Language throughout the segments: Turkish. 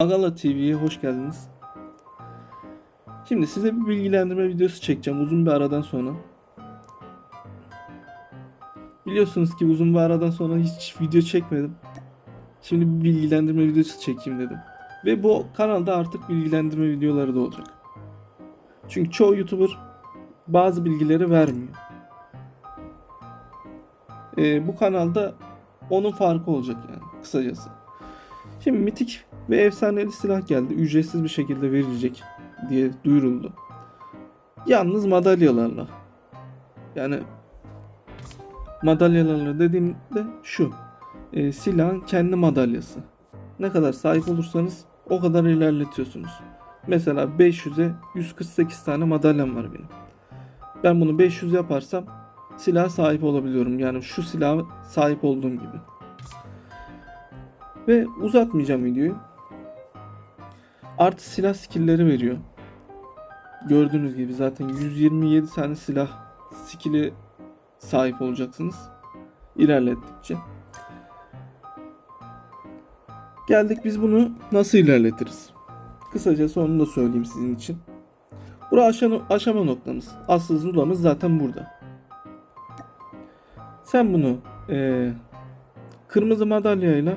Agala TV'ye hoş geldiniz. Şimdi size bir bilgilendirme videosu çekeceğim uzun bir aradan sonra. Biliyorsunuz ki uzun bir aradan sonra hiç video çekmedim. Şimdi bir bilgilendirme videosu çekeyim dedim. Ve bu kanalda artık bilgilendirme videoları da olacak. Çünkü çoğu YouTuber bazı bilgileri vermiyor. Ee, bu kanalda onun farkı olacak yani kısacası. Şimdi mitik ve efsaneli silah geldi. Ücretsiz bir şekilde verilecek diye duyuruldu. Yalnız madalyalarla. Yani madalyalarla dediğimde şu. E, silahın kendi madalyası. Ne kadar sahip olursanız o kadar ilerletiyorsunuz. Mesela 500'e 148 tane madalyam var benim. Ben bunu 500 yaparsam silaha sahip olabiliyorum. Yani şu silaha sahip olduğum gibi. Ve uzatmayacağım videoyu. Artı silah skill'leri veriyor. Gördüğünüz gibi zaten 127 tane silah skill'i sahip olacaksınız. İlerlettikçe. Geldik biz bunu nasıl ilerletiriz? Kısacası onu da söyleyeyim sizin için. Bura aşama, aşama noktamız. Asıl zulamız zaten burada. Sen bunu eee, kırmızı madalyayla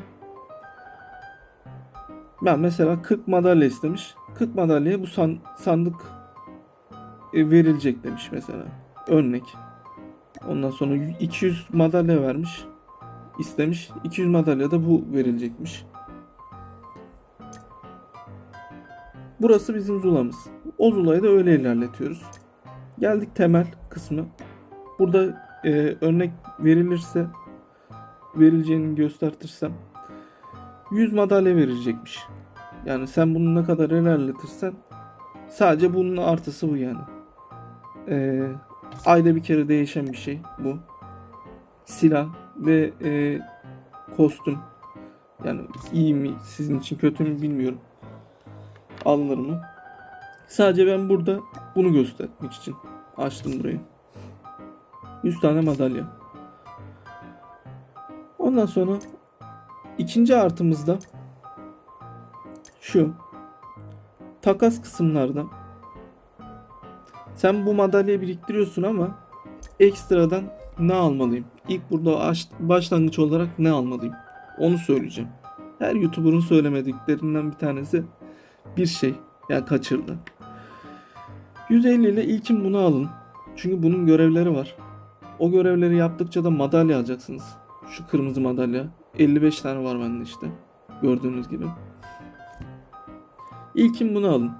ben mesela 40 madalya istemiş. 40 madalyaya bu san- sandık e, verilecek demiş mesela. Örnek. Ondan sonra 200 madalya vermiş. istemiş. 200 madalya da bu verilecekmiş. Burası bizim zulamız. O zulayı da öyle ilerletiyoruz. Geldik temel kısmı. Burada e, örnek verilirse verileceğini göstertirsem 100 madalya verilecekmiş. Yani sen bunu ne kadar ilerletirsen sadece bunun artısı bu yani. Ee, ayda bir kere değişen bir şey bu. Silah ve e, kostüm. Yani iyi mi sizin için kötü mü bilmiyorum. Alınır mı? Sadece ben burada bunu göstermek için açtım burayı. 100 tane madalya. Ondan sonra İkinci artımızda şu takas kısımlarda sen bu madalyayı biriktiriyorsun ama ekstradan ne almalıyım? İlk burada aş- başlangıç olarak ne almalıyım? Onu söyleyeceğim. Her YouTuber'ın söylemediklerinden bir tanesi bir şey yani kaçırdı. 150 ile ilkin bunu alın. Çünkü bunun görevleri var. O görevleri yaptıkça da madalya alacaksınız. Şu kırmızı madalya. 55 tane var bende işte. Gördüğünüz gibi. İlkin bunu alın.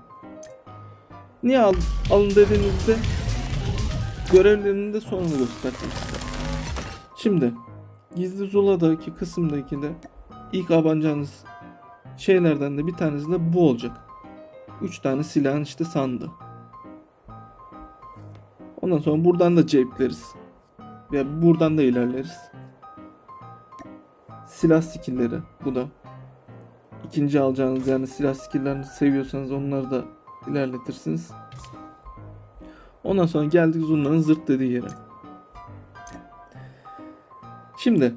Niye al, alın dediğinizde görevlerini de sonra göstereceğim size. Şimdi Gizli Zula'daki kısımdaki de ilk abanacağınız şeylerden de bir tanesi de bu olacak. 3 tane silahın işte sandı. Ondan sonra buradan da cepleriz. Ve buradan da ilerleriz silah skill'leri bu da. İkinci alacağınız yani silah skill'lerini seviyorsanız onları da ilerletirsiniz. Ondan sonra geldik Zurna'nın zırt dediği yere. Şimdi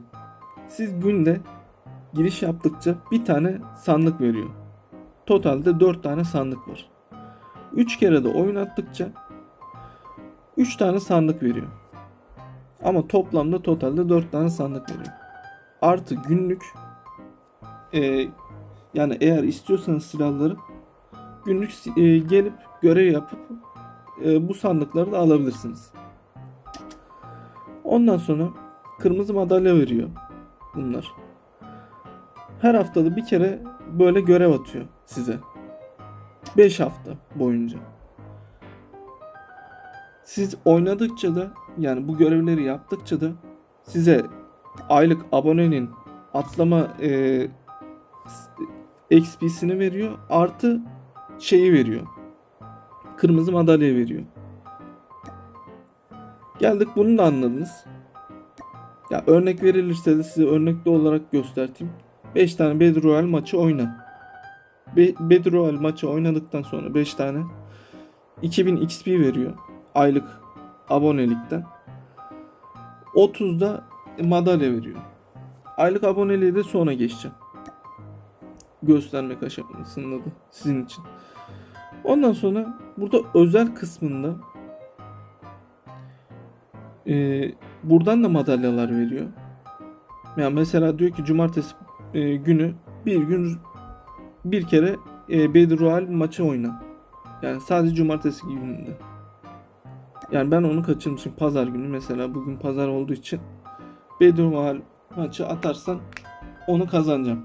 siz günde giriş yaptıkça bir tane sandık veriyor. Totalde 4 tane sandık var. 3 kere de oynattıkça 3 tane sandık veriyor. Ama toplamda totalde 4 tane sandık veriyor artı günlük e, yani eğer istiyorsanız silahları günlük e, gelip görev yapıp e, bu sandıkları da alabilirsiniz. Ondan sonra kırmızı madalya veriyor bunlar. Her haftada bir kere böyle görev atıyor size. 5 hafta boyunca. Siz oynadıkça da yani bu görevleri yaptıkça da size aylık abonenin atlama e, XP'sini veriyor. Artı şeyi veriyor. Kırmızı madalya veriyor. Geldik bunu da anladınız. Ya örnek verilirse de size örnekli olarak göstereyim. 5 tane Battle Royale maçı oyna. Be Battle Royale maçı oynadıktan sonra 5 tane 2000 XP veriyor. Aylık abonelikten. 30'da madalya veriyor. Aylık aboneliğe de sonra geçeceğim. göstermek aşamasında da sizin için. Ondan sonra burada özel kısmında e, buradan da madalyalar veriyor. Yani mesela diyor ki cumartesi e, günü bir gün bir kere e, Royale maçı oyna. Yani sadece cumartesi gününde. Yani ben onu kaçırmışım pazar günü mesela bugün pazar olduğu için Royale maçı atarsan onu kazanacağım.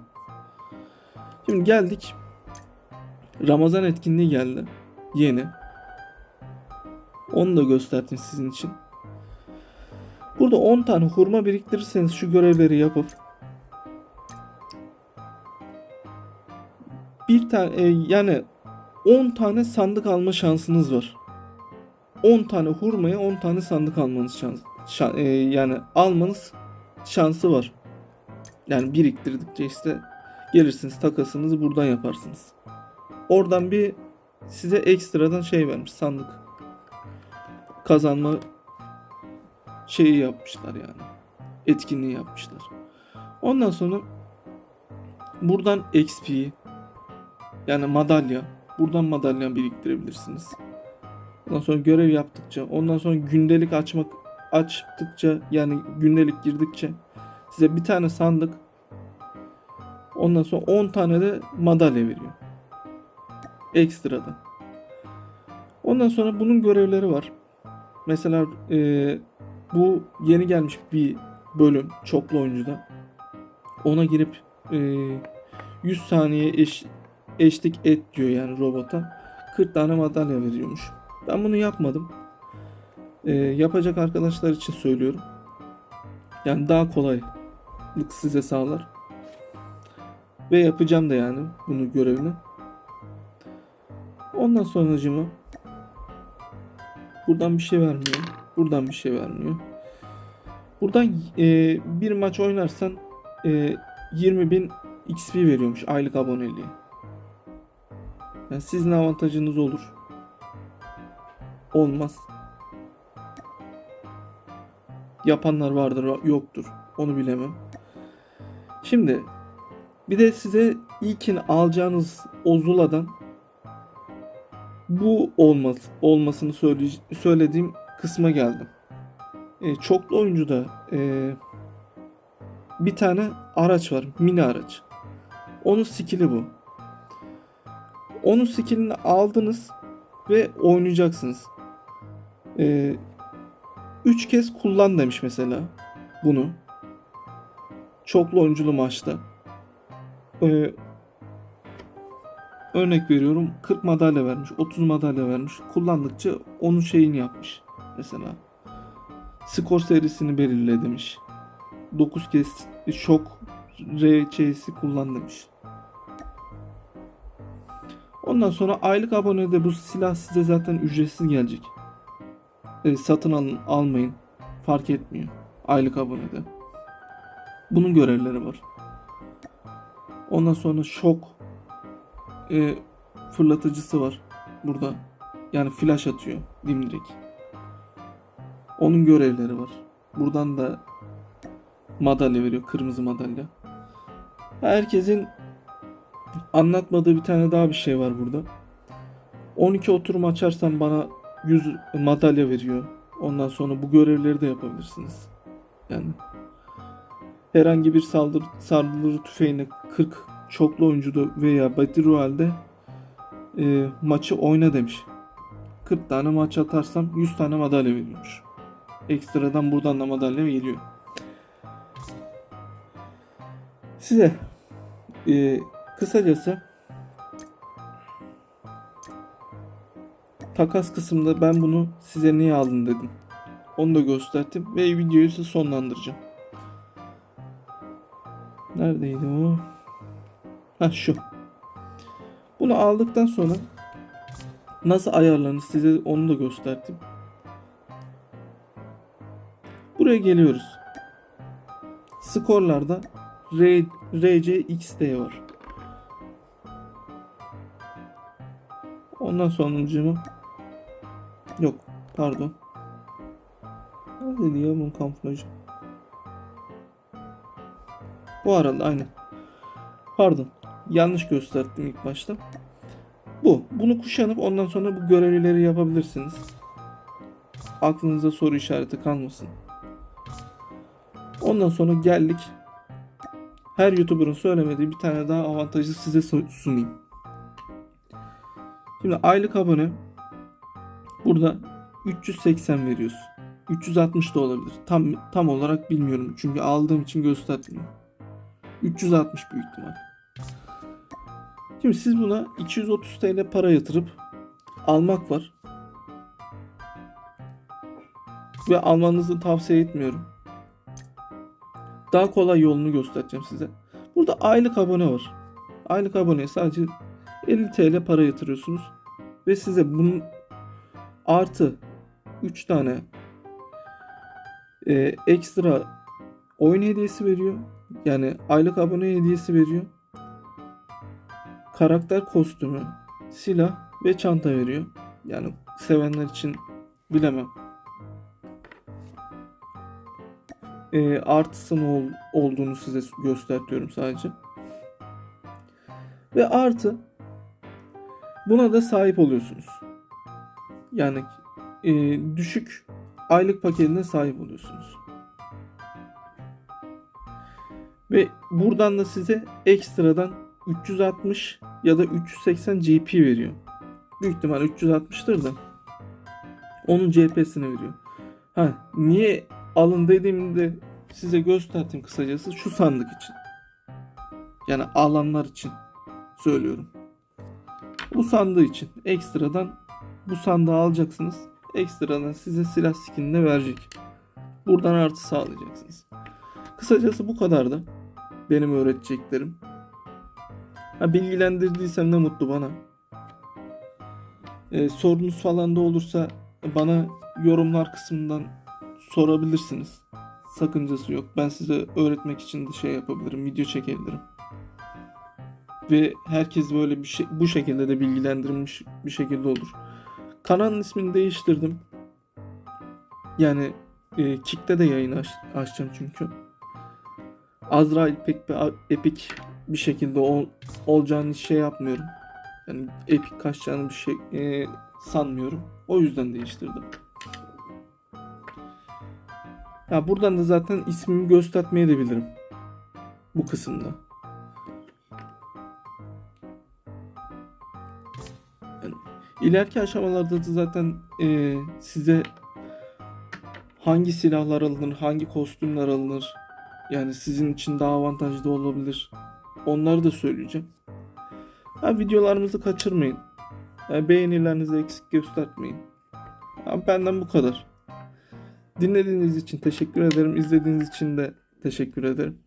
Şimdi geldik. Ramazan etkinliği geldi. Yeni. Onu da gösterdim sizin için. Burada 10 tane hurma biriktirirseniz şu görevleri yapıp bir tane yani 10 tane sandık alma şansınız var. 10 tane hurmaya 10 tane sandık almanız şans şan- e, yani almanız şansı var. Yani biriktirdikçe işte gelirsiniz takasınızı buradan yaparsınız. Oradan bir size ekstradan şey vermiş sandık. Kazanma şeyi yapmışlar yani. Etkinliği yapmışlar. Ondan sonra buradan XP yani madalya buradan madalya biriktirebilirsiniz. Ondan sonra görev yaptıkça ondan sonra gündelik açmak açtıkça yani gündelik girdikçe size bir tane sandık ondan sonra 10 tane de madalya veriyor. Ekstradan. Ondan sonra bunun görevleri var. Mesela eee, bu yeni gelmiş bir bölüm çoklu oyuncuda. Ona girip eee 100 saniye eş, eşlik et diyor yani robota. 40 tane madalya veriyormuş. Ben bunu yapmadım. Eee, yapacak arkadaşlar için söylüyorum. Yani daha kolaylık size sağlar. Ve yapacağım da yani bunu görevini. Ondan sonracıma buradan bir şey vermiyor. Buradan bir şey vermiyor. Buradan e, bir maç oynarsan e, 20.000 XP veriyormuş aylık aboneliği. Yani sizin avantajınız olur. Olmaz. Yapanlar vardır yoktur. Onu bilemem. Şimdi bir de size ilkin alacağınız o Zula'dan bu olmaz, olmasını söyle, söylediğim kısma geldim. E, çoklu oyuncuda e, bir tane araç var. Mini araç. Onun skill'i bu. Onun skill'ini aldınız ve oynayacaksınız. E, üç kez kullan demiş mesela bunu. Çoklu oyunculu maçta. E, örnek veriyorum 40 madalya vermiş 30 madalya vermiş. Kullandıkça onun şeyini yapmış mesela. Skor serisini belirle demiş. 9 kez şok RC'si kullan demiş. Ondan sonra aylık abonede bu silah size zaten ücretsiz gelecek E, satın alın almayın fark etmiyor aylık abonede bunun görevleri var ondan sonra şok e, fırlatıcısı var burada. Yani flash atıyor dimdirek. Onun görevleri var. Buradan da madalya veriyor. Kırmızı madalya. Herkesin anlatmadığı bir tane daha bir şey var burada. 12 oturum açarsan bana 100 madalya veriyor. Ondan sonra bu görevleri de yapabilirsiniz. Yani herhangi bir saldırı saldırı tüfeğine 40 çoklu oyuncuda veya Battle Royale'de e, maçı oyna demiş. 40 tane maç atarsam 100 tane madalya veriyormuş. Ekstradan buradan da madalya geliyor. Size e, kısacası takas kısmında ben bunu size niye aldım dedim. Onu da gösterdim ve videoyu size sonlandıracağım. Neredeydi o? Ha şu. Bunu aldıktan sonra nasıl ayarlanır size onu da gösterdim. Buraya geliyoruz. Skorlarda R, RCXD var. Ondan sonucuma yok pardon. Neredeydi ya bunun kamuflajı? Bu arada aynen. Pardon. yanlış gösterdim ilk başta. Bu. Bunu kuşanıp ondan sonra bu görevleri yapabilirsiniz. Aklınıza soru işareti kalmasın. Ondan sonra geldik. Her YouTuber'ın söylemediği bir tane daha avantajı size su- sunayım. Şimdi aylık abone burada 380 veriyoruz. 360 da olabilir. Tam tam olarak bilmiyorum çünkü aldığım için göstermiyor. 360 büyük ihtimal. Şimdi siz buna 230 TL para yatırıp almak var. Ve almanızı tavsiye etmiyorum. Daha kolay yolunu göstereceğim size. Burada aylık abone var. Aylık aboneye sadece 50 TL para yatırıyorsunuz. Ve size bunun artı 3 tane e, ekstra oyun hediyesi veriyor. Yani aylık abone hediyesi veriyor. Karakter kostümü, silah ve çanta veriyor. Yani sevenler için bilemem. E, artısı ne ol- olduğunu size gösteriyorum sadece. Ve artı buna da sahip oluyorsunuz. Yani e, düşük aylık paketine sahip oluyorsunuz. Ve buradan da size ekstradan 360 ya da 380 GP veriyor. Büyük ihtimal 360'tır da. Onun CP'sini veriyor. Ha niye alın dediğimde size gösterdim kısacası şu sandık için. Yani alanlar için söylüyorum. Bu sandığı için ekstradan bu sandığı alacaksınız. Ekstradan size silah skinini verecek. Buradan artı sağlayacaksınız. Kısacası bu kadardı. Benim öğreteceklerim. Ha, bilgilendirdiysem ne mutlu bana. Ee, sorunuz falan da olursa bana yorumlar kısmından sorabilirsiniz. Sakıncası yok. Ben size öğretmek için de şey yapabilirim. Video çekebilirim. Ve herkes böyle bir şey bu şekilde de bilgilendirilmiş bir şekilde olur. Kanalın ismini değiştirdim. Yani e, Kick'te de yayın aç, açacağım çünkü. Azrail pek bir epik bir şekilde ol, olacağını şey yapmıyorum. Yani epik kaçacağını bir şey e, sanmıyorum. O yüzden değiştirdim. Ya buradan da zaten ismimi göstermeye de bilirim. Bu kısımda. Yani ileriki aşamalarda da zaten e, size hangi silahlar alınır, hangi kostümler alınır, yani sizin için daha avantajlı olabilir. Onları da söyleyeceğim. Ha, videolarımızı kaçırmayın. Yani beğenilerinizi eksik göstermeyin. Ha, benden bu kadar. Dinlediğiniz için teşekkür ederim. İzlediğiniz için de teşekkür ederim.